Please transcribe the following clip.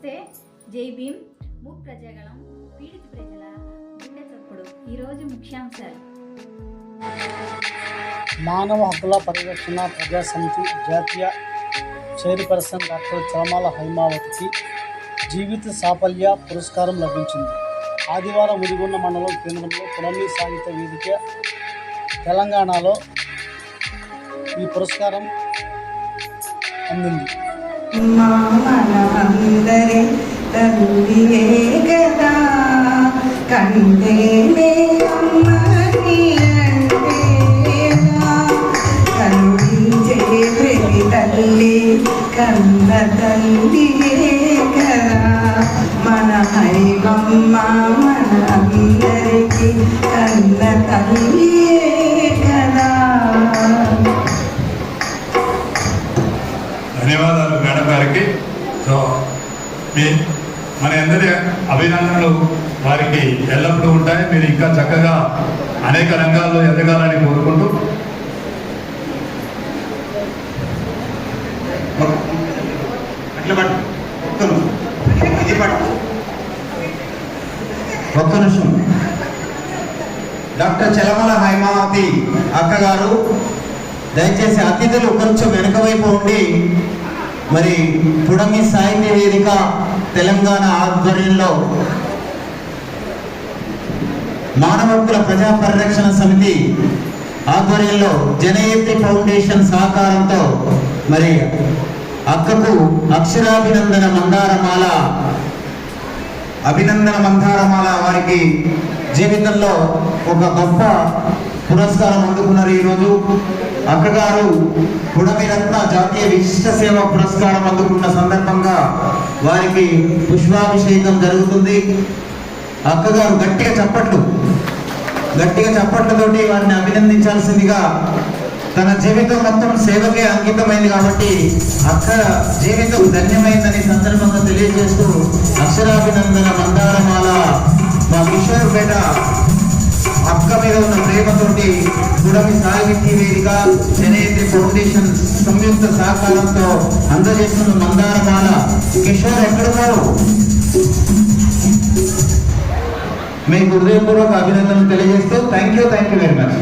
నమస్తే. జై భీమ్. మూక్ ప్రజాగళం పీడిత ప్రజల గుండె చప్పుడు. ఈరోజు ముఖ్యాంశాలు. మానవ హక్కుల పరిరక్షణ ప్రజా సమితి జాతీయ చైర్పర్సన్ డాక్టర్ చామాల హైమావతికి జీవిత సాఫల్య పురస్కారం లభించింది. ఆదివారం ఉదిగొండ మండలం కేంద్రంలో పునమి సాహిత్య వేదిక తెలంగాణలో ఈ పురస్కారం అందింది. మనమందరి తల్లియే కదా కంటేనే అమ్మని కరుణించే ప్రతి తల్లి కన్న తల్లియే కదా మన హైవమ్మ మన అందరికీ కన్న తల్లి ధన్యవాదాలు మేడం గారికి. సో మీ మన అందరి అభినందనలు వారికి ఎల్లప్పుడూ ఉంటాయి. మీరు ఇంకా చక్కగా అనేక రంగాల్లో ఎదగాలని కోరుకుంటూ. అట్లా ఒక్క నిమిషం. ఒక్క నిమిషం. డాక్టర్ చలమల హైమావతి అక్కగారు దయచేసి అతిథులు కొంచెం వెనుక వైపు ఉండి మరి పుడమి సాహిత్య వేదిక తెలంగాణ ఆధ్వర్యంలో మానవ హక్కుల ప్రజా పరిరక్షణ సమితి ఆధ్వర్యంలో జనయత్రి ఫౌండేషన్ సహకారంతో మరి అక్కకు అక్షరాభినందన మందారమాల అభినందన మందారమాల వారికి జీవితంలో ఒక గొప్ప పురస్కారం అందుకున్నారు ఈరోజు. అక్కగారు పుడమి జాతీయ విశిష్ట సేవ పురస్కారం అందుకున్న సందర్భంగా వారికి పుష్పాభిషేకం జరుగుతుంది. అక్కగారు గట్టిగా చప్పట్లు గట్టిగా చప్పట్లతోటి వారిని అభినందించాల్సిందిగా తన జీవితం మొత్తం సేవకే అంకితమైంది కాబట్టి అక్క జీవితం ధన్యమైందని సందర్భంగా తెలియజేస్తూ అక్షరాభినందన మందారమాల మా కిషోర్ పేట అక్క మీద ఉన్న ప్రేమతోటి గుడమి సాహితీ వేదిక జనేంద్రి ఫౌండేషన్ సంయుక్త సహకారంతో అందజేస్తున్న మందారమాల కిషోర్ ఎక్కడున్నారు మీకు హృదయపూర్వక అభినందనలు తెలియజేస్తూ thank you thank you very much